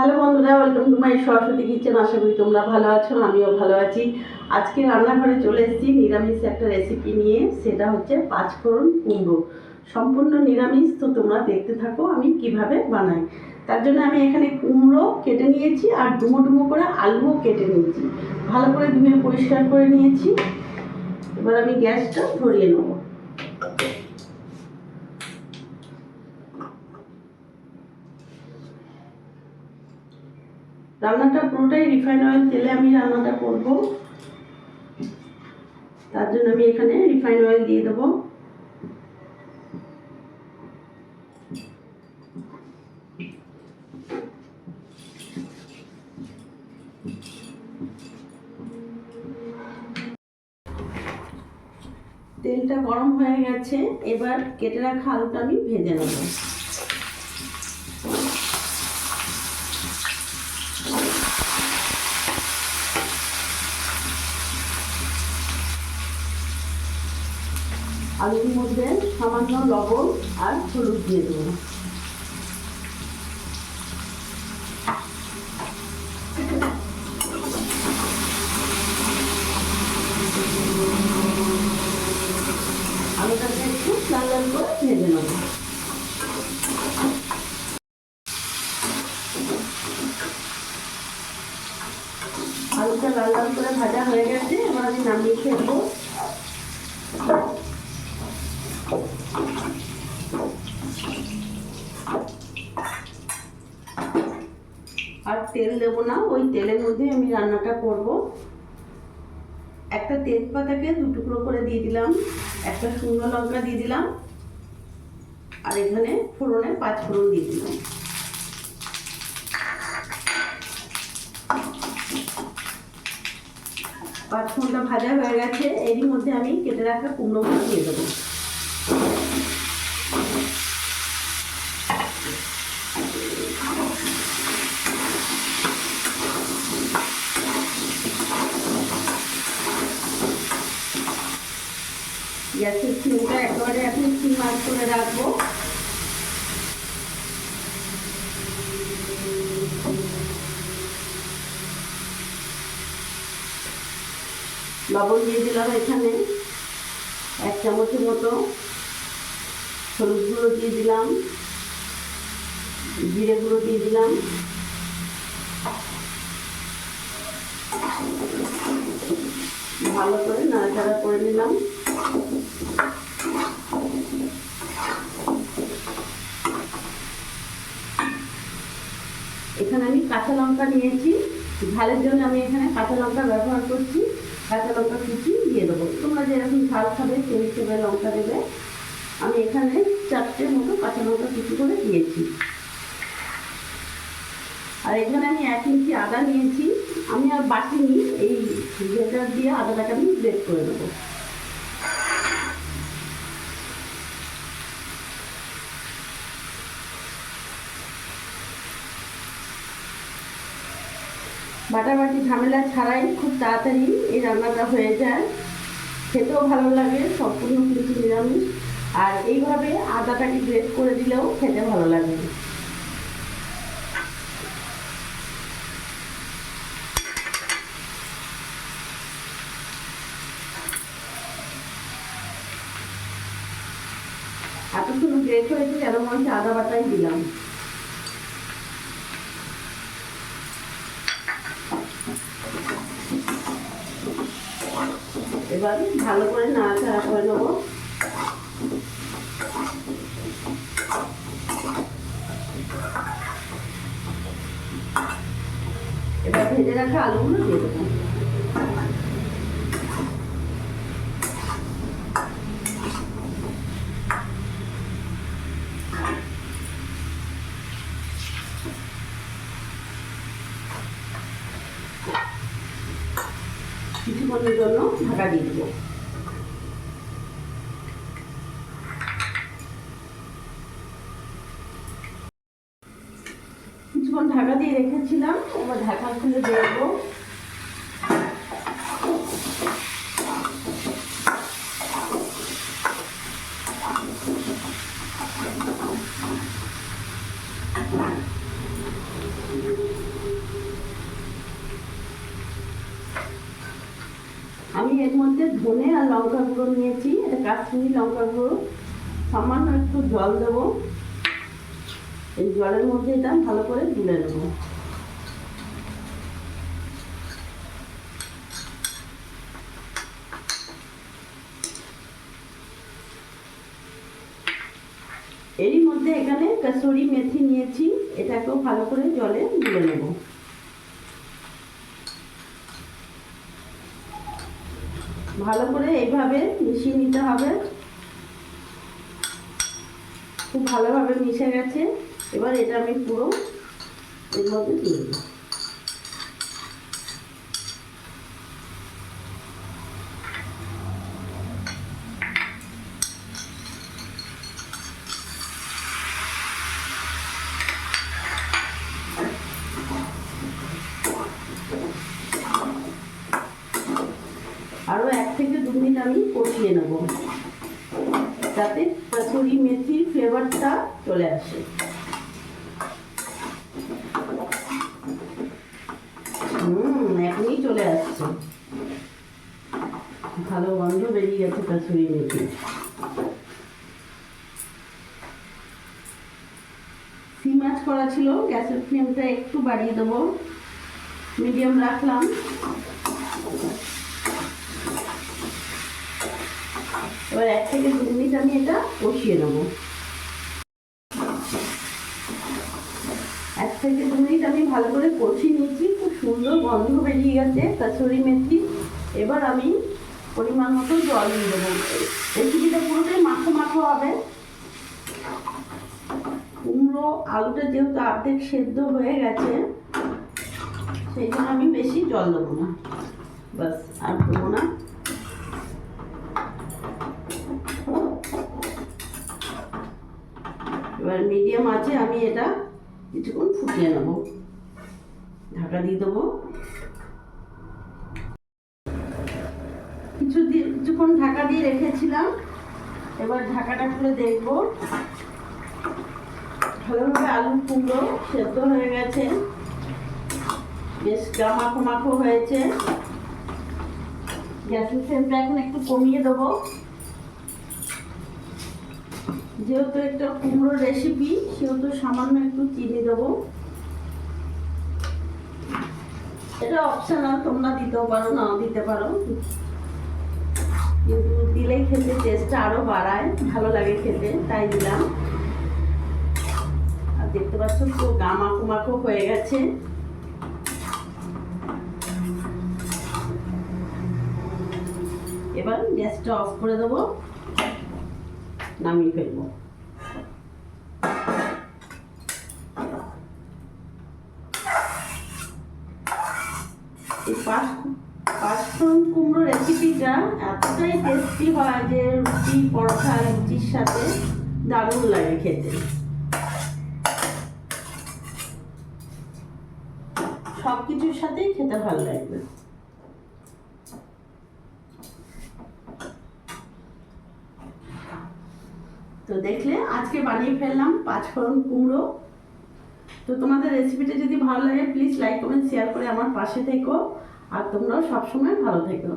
Hello বন্ধুরা welcome to my Saraswati kitchen আশা করি তোমরা ভালো আছো, আমিও ভালো আছি। আজকে রান্নাঘরে চলে এসেছি নিরামিষ একটা রেসিপি নিয়ে, সেটা হচ্ছে পাঁচফোড়ন কুমড়ো। সম্পূর্ণ নিরামিষ, তো তোমরা দেখতে থাকো আমি কীভাবে বানাই। তার জন্য আমি এখানে কুমড়ো কেটে নিয়েছি আর ডুমো ডুমো করে আলুও কেটে নিয়েছি। ভালো করে ধুয়ে পরিষ্কার করে নিয়েছি। এবার আমি গ্যাসটা ধরিয়ে নেব। রান্নাটা পুরোটাই রিফাইন অয়েল তেলে আমি রান্নাটা করব। তার জন্য আমি এখানে রিফাইন অয়েল দিয়ে দেবো। তেলটা গরম হয়ে গেছে, এবার কেটে রাখা আলুটা আমি ভেজে নেব। আলুর মধ্যে সামান্য লবণ আর হলুদ দিয়ে দেবো আলুটাকে একটু লাল লাল করে ভেজে নেব আলুটা লাল লাল করে ভাজা হয়ে গেছে এবার আমি নামিয়ে ফেলব আর তেল দেবো না, ওই তেলের মধ্যে আমি রান্নাটা করব। একটা তেজপাতাকে দু টুকরো করে দিয়ে দিলাম, একটা শুকনো লঙ্কা দিয়ে দিলাম, আর এখানে ফোড়নে পাঁচ ফোড়ন দিয়ে দিলাম। পাঁচ ফোড়নটা ভাজা হয়ে গেছে, এরই মধ্যে আমি কেটে রাখা কুমড়োগুলো দিয়ে দেবো। গ্যাসের ফ্লেমটা একেবারে এখন সিম আজ করে রাখব। লবণ দিয়ে দিলাম এখানে, এক চামচের মতো। হলুদ গুঁড়ো দিয়ে দিলাম, জিরে গুঁড়ো দিয়ে দিলাম। ভালো করে নাড়াচাড়া করে নিলাম। এখানে আমি কাঁচা লঙ্কা নিয়েছি। ঝালের জন্য আমি এখানে কাঁচা লঙ্কা ব্যবহার করছি। কাঁচা লঙ্কা কুচি দিয়ে দেবো। তোমরা যেরকম ঝাল খাবে সেই হিসেবে লঙ্কা দেবে। আমি এখানে চারটে মতো কাঁচা লঙ্কা কুচি করে দিয়েছি। আর এখানে আমি এক ইঞ্চি আদা নিয়েছি। আমি আর বাটিনি এই গ্রেটার দিয়ে আদাটাকে আমি গ্রেট করে দেবো। বাটাবাটি ঝামেলা ছাড়াই খুব তাড়াতাড়ি এই রান্নাটা হয়ে যায়। খেতেও ভালো লাগে সম্পূর্ণ কিন্তু নিরামিষ। আর এইভাবে আদাটাকে গ্রেট করে দিলেও খেতে ভালো লাগে। এত সুন্দর গ্রেট হয়েছে হচ্ছে আদা বাটাই দিলাম। এবার ভালো করে নাড়াচাড়া করে নেব। এবার ভেজে রাখা আলুগুলো দিয়ে দেবো। কিছুক্ষণের জন্য ঢাকা দিয়ে দেবো। কিছুক্ষণ ঢাকা দিয়ে রেখেছিলাম এবার ঢাকা খুলে দেখব আমি এর মধ্যে ধনে আর লঙ্কা গুঁড়ো নিয়েছি। এটা কাশ্মীরি লঙ্কা গুঁড়ো। সামান্য একটু জল দেবো। এই জলের মধ্যে এটা ভালো করে গুলে নেব। এরই মধ্যে এখানে কাসুরি মেথি নিয়েছি। এটাকেও ভালো করে জলে গুলে নেব। ভালো করে এইভাবে মিশিয়ে নিতে হবে। খুব ভালোভাবে মিশে গেছে। এবার এটা আমি পুরো এর মধ্যে দিয়ে দেবো আরও এক থেকে দু মিনিট আমি কষিয়ে নেব। যাতে কসুরি মেথির ফ্লেভারটা চলে আসে। হুম, এখনই চলে আসছে। ভালো গন্ধ বেরিয়ে গেছে কসুরি মেথি। মাছ করা ছিল, গ্যাসের ফ্লেমটা একটু বাড়িয়ে দেবো। মিডিয়াম রাখলাম। এবার এক থেকে দু মিনিট আমি এটা কষিয়ে নেব। এক থেকে দু মিনিট আমি ভালো করে কষিয়ে নিয়েছি, খুব সুন্দর গন্ধ বেরিয়ে গেছে, কাসুরি মেথি। এবার আমি পরিমাণ মতো জল দিয়ে দেবো। রেসিপিটা পুরোটাই মাখো মাখো হবে। কুমড়ো, আলুটা যেহেতু অর্ধেক সেদ্ধ হয়ে গেছে, সেই জন্য আমি বেশি জল দেবো না। বাস আর দেবো না। এবার মিডিয়াম আছে, আমি এটা কিছুক্ষণ ফুটিয়ে নেব। ঢাকা দিয়ে দেবো। কিছু কিছুক্ষণ ঢাকা দিয়ে রেখেছিলাম। এবার ঢাকাটা খুলে দেখব। ভালোভাবে আলু কুমড়ো সেদ্ধ হয়ে গেছে। বেশ মাখো মাখো হয়েছে। গ্যাসের ফ্লেমটা এখন একটু কমিয়ে দেবো। যেহেতু একটা কুমড়ো রেসিপি সেহেতু সামান্য একটু চিনি দেবো। এটা অপশনাল তোমরা দিতেও পারো, নাও দিতে পারো। কিন্তু দিলেই খেতে টেস্টটা আরও বাড়ায়, ভালো লাগে খেতে, তাই দিলাম। আর দেখতে পাচ্ছ তো গা মাখো মাখো হয়ে গেছে। এবার গ্যাসটা অফ করে দেবো। নামিয়ে ফেলব। পাঁচফোড়ন কুমড়ো রেসিপিটা এতটাই টেস্টি হয় যে রুটি, পরোটা রুটির সাথে দারুণ লাগে খেতে। সব কিছুর সাথেই খেতে ভালো লাগবে। তো দেখলে আজকে বানিয়ে ফেললাম পাঁচফোড়ন কুমড়ো। তো তোমাদের রেসিপিটা যদি ভালো লাগে প্লিজ লাইক কমেন্ট শেয়ার করে আমার পাশে থেকো। আর তোমরাও সবসময় ভালো থেকো।